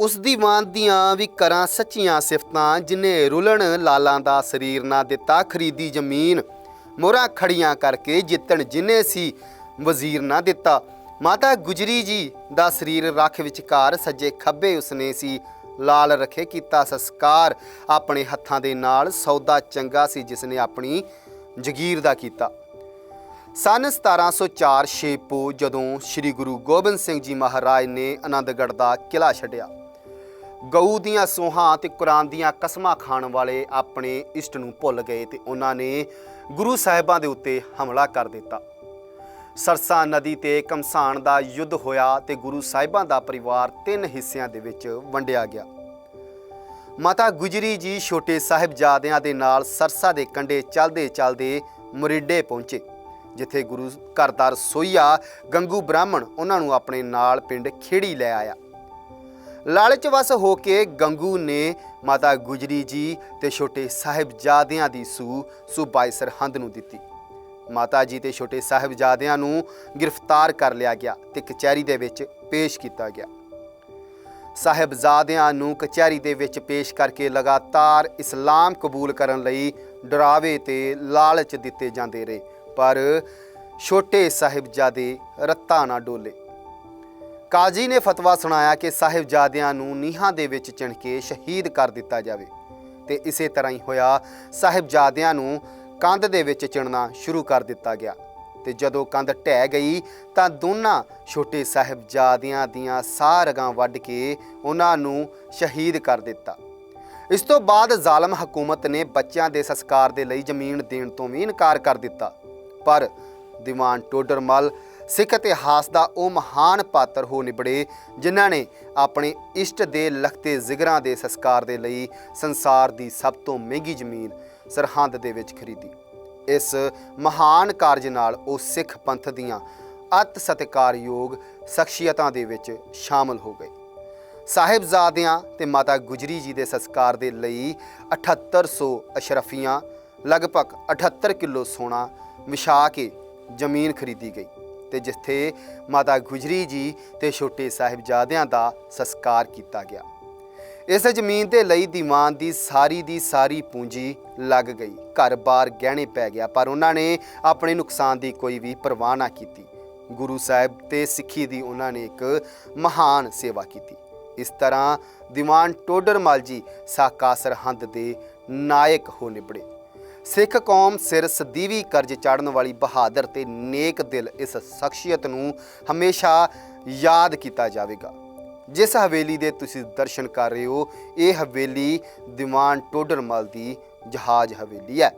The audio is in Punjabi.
ਉਸ ਦੀ ਮਾਂ ਦੀਆਂ ਵੀ ਕਰਾਂ ਸੱਚੀਆਂ ਸਿਫਤਾਂ, ਜਿਨੇ ਰੁਲਣ ਲਾਲਾਂ ਦਾ ਸਰੀਰ ਨਾ ਦਿੱਤਾ, ਖਰੀਦੀ ਜ਼ਮੀਨ ਮੋਹਰਾਂ ਖੜੀਆਂ ਕਰਕੇ ਜਿੱਤਣ ਜਿਨੇ ਸੀ ਵਜ਼ੀਰ ਨਾ ਦਿੱਤਾ। ਮਾਤਾ ਗੁਜਰੀ ਜੀ ਦਾ ਸਰੀਰ ਰੱਖ ਵਿਚਕਾਰ ਸੱਜੇ ਖੱਬੇ ਉਸਨੇ ਸੀ, ਲਾਲ ਰਖੇ ਕੀਤਾ ਸੰਸਕਾਰ। ਆਪਣੇ ਹੱਥਾਂ ਦੇ ਨਾਲ ਸੌਦਾ ਚੰਗਾ ਸੀ ਜਿਸਨੇ ਆਪਣੀ ਜਗੀਰ ਦਾ ਕੀਤਾ। ਸਨ 1704 ਛੇਪੋ ਜਦੋਂ ਸ੍ਰੀ ਗੁਰੂ ਗੋਬਿੰਦ ਸਿੰਘ ਜੀ ਮਹਾਰਾਜ ਨੇ ਆਨੰਦਗੜ੍ਹ ਦਾ ਕਿਲਾ ਛੱਡਿਆ। ਗਊ ਦੀਆਂ ਸੋਹਾਂ ਤੇ ਕੁਰਾਨ ਦੀਆਂ ਕਸਮਾਂ ਖਾਣ ਵਾਲੇ ਆਪਣੇ ਇਸ਼ਟ ਨੂੰ ਭੁੱਲ ਗਏ ਤੇ ਉਹਨਾਂ ਨੇ ਗੁਰੂ ਸਾਹਿਬਾਂ ਦੇ ਉੱਤੇ ਹਮਲਾ ਕਰ ਦਿੱਤਾ। ਸਰਸਾ ਨਦੀ ਤੇ ਕਮਸਾਨ ਦਾ ਯੁੱਧ ਹੋਇਆ ਤੇ ਗੁਰੂ ਸਾਹਿਬਾਂ ਦਾ ਪਰਿਵਾਰ ਤਿੰਨ ਹਿੱਸਿਆਂ ਦੇ ਵਿੱਚ ਵੰਡਿਆ ਗਿਆ। ਮਾਤਾ ਗੁਜਰੀ ਜੀ ਛੋਟੇ ਸਾਹਿਬਜ਼ਾਦਿਆਂ ਦੇ ਨਾਲ ਸਰਸਾ ਦੇ ਕੰਢੇ ਚੱਲਦੇ ਚੱਲਦੇ ਮੁਰਿੱਡੇ ਪਹੁੰਚੇ, ਜਿੱਥੇ ਗੁਰੂ ਘਰ ਦਾ ਰਸੋਈਆ ਗੰਗੂ ਬ੍ਰਾਹਮਣ ਉਹਨਾਂ ਨੂੰ ਆਪਣੇ ਨਾਲ ਪਿੰਡ ਖੇੜੀ ਲੈ ਆਇਆ। ਲਾਲਚ ਵਸ ਹੋ ਕੇ ਗੰਗੂ ਨੇ ਮਾਤਾ ਗੁਜਰੀ ਜੀ ਤੇ ਛੋਟੇ ਸਾਹਿਬਜ਼ਾਦਿਆਂ ਦੀ ਸੂ ਸੂਬਾਈ ਸਰਹੰਦ ਨੂੰ ਦਿੱਤੀ। ਮਾਤਾ ਜੀ ਤੇ ਛੋਟੇ ਸਾਹਿਬਜ਼ਾਦਿਆਂ ਨੂੰ ਗ੍ਰਿਫਤਾਰ ਕਰ ਲਿਆ ਗਿਆ ਤੇ ਕਚਹਿਰੀ ਦੇ ਵਿੱਚ ਪੇਸ਼ ਕੀਤਾ ਗਿਆ। ਸਾਹਿਬਜ਼ਾਦਿਆਂ ਨੂੰ ਕਚਹਿਰੀ ਦੇ ਵਿੱਚ ਪੇਸ਼ ਕਰਕੇ ਲਗਾਤਾਰ ਇਸਲਾਮ ਕਬੂਲ ਕਰਨ ਲਈ ਡਰਾਵੇ ਤੇ ਲਾਲਚ ਦਿੱਤੇ ਜਾਂਦੇ ਰਹੇ, ਪਰ ਛੋਟੇ ਸਾਹਿਬਜ਼ਾਦੇ ਰੱਤਾ ਨਾ ਡੋਲੇ। ਕਾਜ਼ੀ ਨੇ ਫਤਵਾ ਸੁਣਾਇਆ ਕਿ ਸਾਹਿਬਜ਼ਾਦਿਆਂ ਨੂੰ ਨੀਹਾਂ ਦੇ ਵਿੱਚ ਚਿਣ ਕੇ ਸ਼ਹੀਦ ਕਰ ਦਿੱਤਾ ਜਾਵੇ ਤੇ ਇਸੇ ਤਰ੍ਹਾਂ ਹੀ ਹੋਇਆ, ਸਾਹਿਬਜ਼ਾਦਿਆਂ ਨੂੰ ਕੰਧ ਦੇ ਵਿੱਚ ਚਿਣਨਾ ਸ਼ੁਰੂ ਕਰ ਦਿੱਤਾ ਗਿਆ ਤੇ ਜਦੋਂ ਕੰਧ ਢਹਿ ਗਈ ਤਾਂ ਦੋਨਾਂ ਛੋਟੇ ਸਾਹਿਬਜ਼ਾਦਿਆਂ ਦੀਆਂ ਸਾਰਗਾਂ ਵੱਢ ਕੇ ਉਹਨਾਂ ਨੂੰ ਸ਼ਹੀਦ ਕਰ ਦਿੱਤਾ। ਇਸ ਤੋਂ ਬਾਅਦ ਜ਼ਾਲਮ ਹਕੂਮਤ ਨੇ ਬੱਚਿਆਂ ਦੇ ਸੰਸਕਾਰ ਦੇ ਲਈ ਜ਼ਮੀਨ ਦੇਣ ਤੋਂ ਵੀ ਇਨਕਾਰ ਕਰ ਦਿੱਤਾ। ਪਰ ਦੀਵਾਨ ਟੋਡਰਮਲ ਸਿੱਖ ਇਤਿਹਾਸ ਦਾ ਉਹ ਮਹਾਨ ਪਾਤਰ ਹੋ ਨਿਬੜੇ, ਜਿਨ੍ਹਾਂ ਨੇ ਆਪਣੇ ਇਸ਼ਟ ਦੇ ਲਖਤੇ ਜ਼ਿਗਰਾਂ ਦੇ ਸੰਸਕਾਰ ਦੇ ਲਈ ਸੰਸਾਰ ਦੀ ਸਭ ਤੋਂ ਮਹਿੰਗੀ ਜ਼ਮੀਨ ਸਰਹੰਦ ਦੇ ਵਿੱਚ ਖਰੀਦੀ। ਇਸ ਮਹਾਨ ਕਾਰਜ ਨਾਲ ਉਹ ਸਿੱਖ ਪੰਥ ਦੀਆਂ ਅਤ ਸਤਿਕਾਰਯੋਗ ਸ਼ਖਸੀਅਤਾਂ ਦੇ ਵਿੱਚ ਸ਼ਾਮਲ ਹੋ ਗਏ। ਸਾਹਿਬਜ਼ਾਦਿਆਂ ਤੇ ਮਾਤਾ ਗੁਜਰੀ ਜੀ ਦੇ ਸੰਸਕਾਰ ਦੇ ਲਈ 7800 ਅਸ਼ਰਫੀਆਂ, ਲਗਭਗ 78 ਕਿਲੋ ਸੋਨਾ ਵਿਛਾ ਕੇ ਜ਼ਮੀਨ ਖਰੀਦੀ ਗਈ। ਤੇ ਜਿੱਥੇ ਮਾਤਾ ਗੁਜਰੀ ਜੀ ਤੇ ਛੋਟੇ ਸਾਹਿਬਜ਼ਾਦਿਆਂ ਦਾ ਸੰਸਕਾਰ ਕੀਤਾ ਗਿਆ। ਇਸ ਜ਼ਮੀਨ ਦੇ ਲਈ ਦੀਵਾਨ ਦੀ ਸਾਰੀ ਦੀ ਸਾਰੀ ਪੂੰਜੀ ਲੱਗ ਗਈ। ਘਰ-ਬਾਰ ਗਹਿਣੇ ਪੈ ਗਿਆ, ਪਰ ਉਹਨਾਂ ਨੇ ਆਪਣੇ ਨੁਕਸਾਨ ਦੀ ਕੋਈ ਵੀ ਪਰਵਾਹ ਨਾ ਕੀਤੀ। ਗੁਰੂ ਸਾਹਿਬ ਤੇ ਸਿੱਖੀ ਦੀ ਉਹਨਾਂ ਨੇ ਇੱਕ ਮਹਾਨ ਸੇਵਾ ਕੀਤੀ। ਇਸ ਤਰ੍ਹਾਂ ਦੀਵਾਨ ਟੋਡਰਮਲ ਜੀ ਸਾਕਾ ਸਰਹੰਦ ਦੇ ਨਾਇਕ ਹੋ ਨਿਬੜੇ। ਸਿੱਖ ਕੌਮ ਸਿਰ ਸਦੀਵੀ ਕਰਜ਼ ਚਾੜਨ ਵਾਲੀ ਬਹਾਦਰ ਤੇ ਨੇਕ ਦਿਲ ਇਸ ਸ਼ਖਸੀਅਤ ਨੂੰ ਹਮੇਸ਼ਾ ਯਾਦ ਕੀਤਾ ਜਾਵੇਗਾ। ਜਿਸ ਹਵੇਲੀ ਦੇ ਤੁਸੀਂ ਦਰਸ਼ਨ ਕਰ ਰਹੇ ਹੋ, ਇਹ ਹਵੇਲੀ ਦੀਵਾਨ ਟੋਡਰਮਲ ਦੀ ਜਹਾਜ਼ ਹਵੇਲੀ ਹੈ।